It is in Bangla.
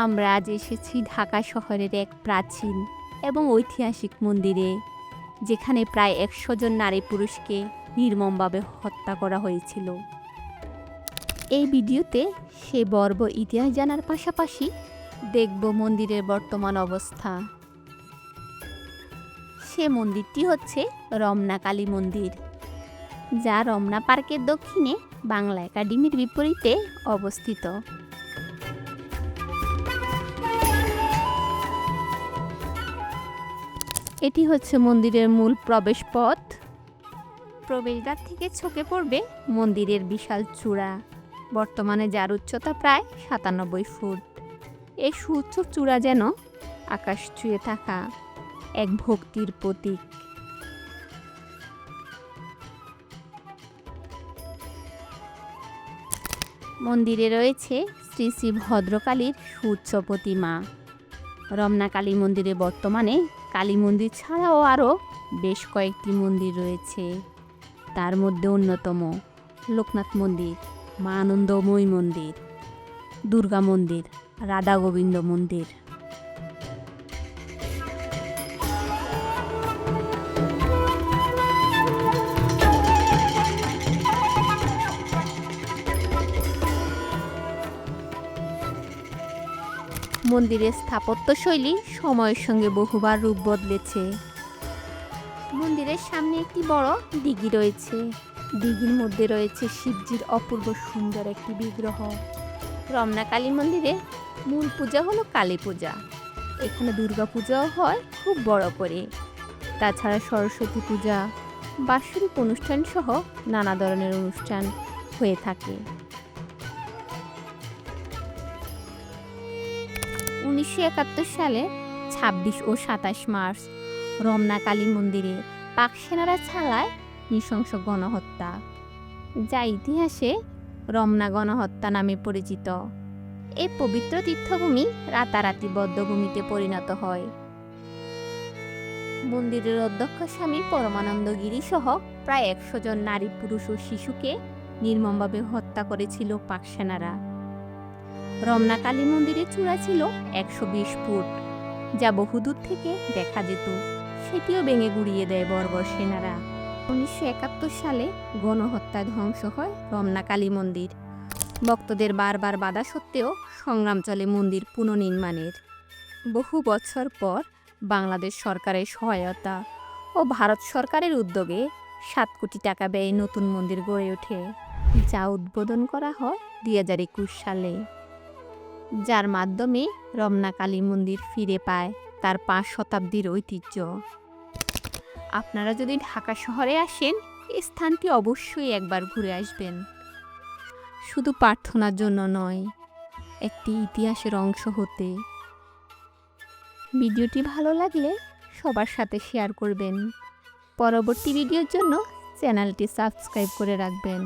আমরা আজ এসেছি ঢাকা শহরের এক প্রাচীন এবং ঐতিহাসিক মন্দিরে, যেখানে প্রায় একশো জন নারী পুরুষকে নির্মমভাবে হত্যা করা হয়েছিল। এই ভিডিওতে সে বর্ব ইতিহাস জানার পাশাপাশি দেখব মন্দিরের বর্তমান অবস্থা। সে মন্দিরটি হচ্ছে রমনা কালী মন্দির, যা রমনা পার্কের দক্ষিণে বাংলা একাডেমির বিপরীতে অবস্থিত। এটি হচ্ছে মন্দিরের মূল প্রবেশ পথ প্রবেশদ্বার থেকে ছকে পড়বে মন্দিরের বিশাল চূড়া। বর্তমানে যার উচ্চতা প্রায় সাতানব্বই ফুট। এই সুউচ্চ চূড়া যেন আকাশ ছুঁয়ে থাকা এক ভক্তির প্রতীক। মন্দিরে রয়েছে শ্রী শ্রী ভদ্রকালীর সুউচ্চ প্রতিমা। রমনা কালী মন্দিরে বর্তমানে কালী মন্দির ছাড়াও আরও বেশ কয়েকটি মন্দির রয়েছে। তার মধ্যে অন্যতম লোকনাথ মন্দির, মা আনন্দময়ী মন্দির, দুর্গা মন্দির, রাধা গোবিন্দ মন্দির। মন্দিরের স্থাপত্যশৈলী সময়ের সঙ্গে বহুবার রূপ বদলেছে। মন্দিরের সামনে একটি বড় দিঘি রয়েছে। দিঘির মধ্যে রয়েছে শিবজির অপূর্ব সুন্দর একটি বিগ্রহ। রমনা কালী মন্দিরে মূল পূজা হলো কালী পূজা। এখানে দুর্গা পূজাও হয় খুব বড় করে। তাছাড়া সরস্বতী পূজা, বাৎসরিক অনুষ্ঠান সহ নানা ধরনের অনুষ্ঠান হয়ে থাকে। উনিশশো একাত্তর সালে ছাব্বিশ ও সাতাশ মার্চ রমনা কালী মন্দিরে পাক সেনারা ছাড়ায় নৃশংস গণহত্যা, যা ইতিহাসে রমনা গণহত্যা নামে পরিচিত। এই পবিত্র তীর্থভূমি রাতারাতি বদ্ধভূমিতে পরিণত হয়। মন্দিরের অধ্যক্ষ স্বামী পরমানন্দ গিরি সহ প্রায় একশো জন নারী, পুরুষ ও শিশুকে নির্মমভাবে হত্যা করেছিল পাক সেনারা। রমনা কালী মন্দিরের চূড়া ছিল একশো বিশ ফুট। যা বহুদূর থেকে দেখা যেত। সেটিও ভেঙে গুড়িয়ে দেয় বর্বর সেনারা। উনিশশো একাত্তর সালে গণহত্যায় ধ্বংস হয় রমনা কালী মন্দির। ভক্তদের বারবার বাধা সত্ত্বেও সংগ্রাম চলে মন্দির পুনর্নির্মাণের। বহু বছর পর বাংলাদেশ সরকারের সহায়তা ও ভারত সরকারের উদ্যোগে সাত কোটি টাকা ব্যয়ে নতুন মন্দির গড়ে ওঠে, যা উদ্বোধন করা হয় দুই হাজার একুশ সালে। যার মাধ্যমে রমনা কালী মন্দির ফিরে পায় তার পাঁচ শতাব্দীর ঐতিহ্য। আপনারা যদি ঢাকা শহরে আসেন এই স্থানটি অবশ্যই একবার ঘুরে আসবেন। শুধু প্রার্থনার জন্য নয়, একটি ইতিহাসের অংশ হতে। ভিডিওটি ভালো লাগলে সবার সাথে শেয়ার করবেন। পরবর্তী ভিডিওর জন্য চ্যানেলটি সাবস্ক্রাইব করে রাখবেন।